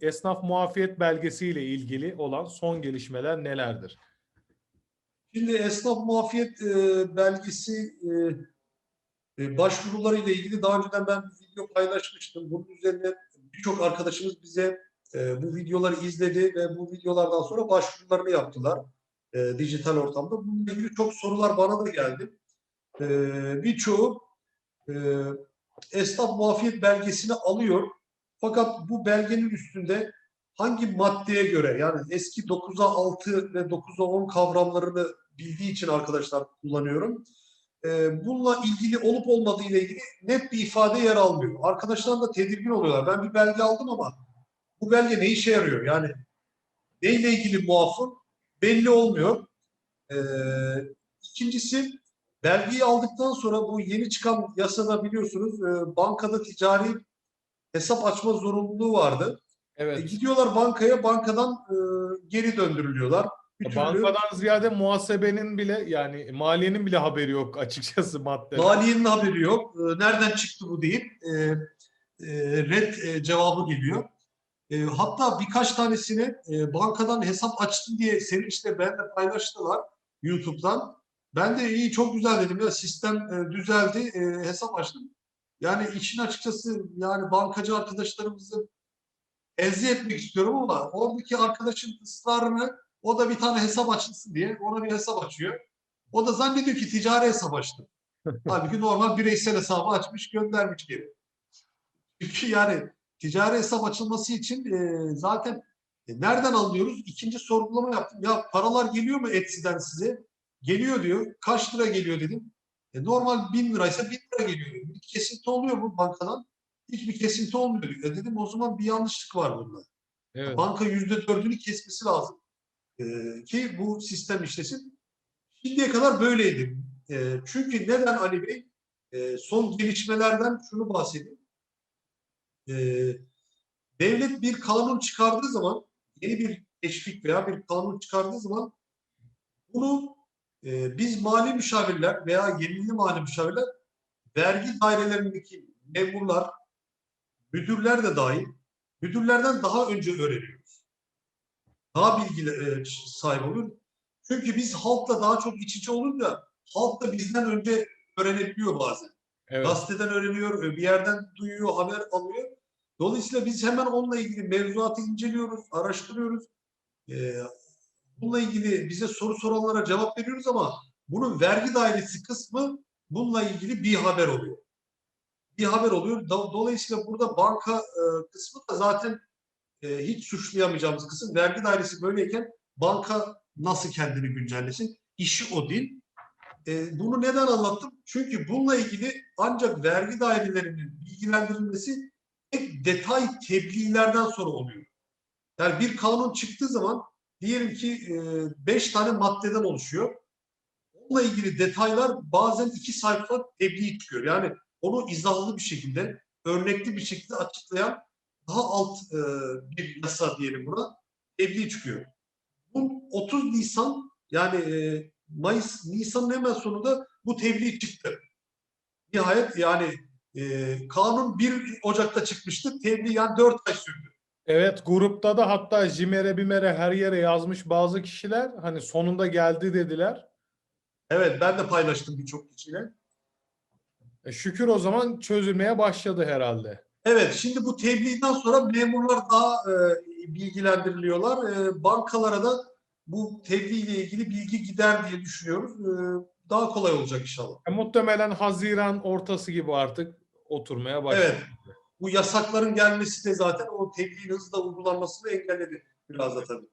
esnaf muafiyet belgesi ile ilgili olan son gelişmeler nelerdir? Şimdi esnaf muafiyet e, belgesi e, e, başvuruları ile ilgili daha önceden ben bir video paylaşmıştım. Bunun üzerine birçok arkadaşımız bize e, bu videoları izledi ve bu videolardan sonra başvurularını yaptılar e, dijital ortamda. Bununla ilgili çok sorular bana da geldi. E, birçoğu e, esnaf muafiyet belgesini alıyor. Fakat bu belgenin üstünde hangi maddeye göre yani eski 9'a 6 ve 9'a 10 kavramlarını bildiği için arkadaşlar kullanıyorum. Ee, bununla ilgili olup olmadığı ile ilgili net bir ifade yer almıyor. Arkadaşlar da tedirgin oluyorlar. Ben bir belge aldım ama bu belge ne işe yarıyor? Yani neyle ilgili muafın belli olmuyor. Ee, ikincisi belgeyi aldıktan sonra bu yeni çıkan yasada biliyorsunuz e, bankada ticari hesap açma zorunluluğu vardı. E, Evet. gidiyorlar bankaya, bankadan e, geri döndürülüyorlar. Türlü Bankadan ziyade muhasebenin bile yani maliyenin bile haberi yok açıkçası madde. maliyenin haberi yok. E, nereden çıktı bu deyip e, e, red e, cevabı geliyor. E, hatta birkaç tanesini e, bankadan hesap açtım diye sevinçle benimle paylaştılar YouTube'dan. Ben de iyi çok güzel dedim ya sistem e, düzeldi e, hesap açtım. Yani işin açıkçası yani bankacı arkadaşlarımızı ezi etmek istiyorum ama oradaki arkadaşın ısrarını o da bir tane hesap açılsın diye ona bir hesap açıyor. O da zannediyor ki ticari hesap açtım. Halbuki normal bireysel hesabı açmış göndermiş geri. Çünkü yani ticari hesap açılması için e, zaten e, nereden anlıyoruz? İkinci sorgulama yaptım. Ya paralar geliyor mu Etsy'den size? Geliyor diyor. Kaç lira geliyor dedim. E, normal bin liraysa bin lira geliyor. Bir kesinti oluyor mu bankadan? Hiçbir kesinti olmuyor. E dedim o zaman bir yanlışlık var bunda. Evet. Banka yüzde dördünü kesmesi lazım. E, ki bu sistem işlesin. Şimdiye kadar böyleydi. E, çünkü neden Ali Bey? E, son gelişmelerden şunu bahsedeyim. E, devlet bir kanun çıkardığı zaman, yeni bir teşvik veya bir kanun çıkardığı zaman bunu e, biz mali müşavirler veya yeminli mali müşavirler vergi dairelerindeki memurlar, müdürler de dahil müdürlerden daha önce öğreniyoruz. Daha bilgi e, sahibi oluyor. Çünkü biz halkla daha çok iç içe olunca halk da bizden önce öğrenebiliyor bazen. Evet. Gazeteden öğreniyor, bir yerden duyuyor, haber alıyor. Dolayısıyla biz hemen onunla ilgili mevzuatı inceliyoruz, araştırıyoruz. Ee, bununla ilgili bize soru soranlara cevap veriyoruz ama bunun vergi dairesi kısmı bununla ilgili bir haber oluyor. Bir haber oluyor. Do- Dolayısıyla burada banka e, kısmı da zaten e, hiç suçlayamayacağımız kısım. Vergi dairesi böyleyken banka nasıl kendini güncellesin? İşi o değil. E, bunu neden anlattım? Çünkü bununla ilgili ancak vergi dairelerinin bilgilendirilmesi tek detay tebliğlerden sonra oluyor. Yani bir kanun çıktığı zaman diyelim ki 5 tane maddeden oluşuyor. Onunla ilgili detaylar bazen iki sayfa tebliğ çıkıyor. Yani onu izahlı bir şekilde, örnekli bir şekilde açıklayan daha alt e, bir yasa diyelim buna tebliğ çıkıyor. Bu 30 Nisan yani e, Mayıs, Nisan'ın hemen sonunda bu tebliğ çıktı. Nihayet yani e, kanun 1 Ocak'ta çıkmıştı. Tebliğ yani 4 ay sürdü. Evet grupta da hatta Jimer'e Bimer'e her yere yazmış bazı kişiler hani sonunda geldi dediler. Evet ben de paylaştım birçok kişiyle. E, şükür o zaman çözülmeye başladı herhalde. Evet şimdi bu tebliğden sonra memurlar daha e, bilgilendiriliyorlar. E, bankalara da bu tebliğ ile ilgili bilgi gider diye düşünüyoruz. E, daha kolay olacak inşallah. E, muhtemelen Haziran ortası gibi artık oturmaya başladı. Evet. Bu yasakların gelmesi de zaten o tebliğin hızla uygulanmasını engelledi biraz da tabii.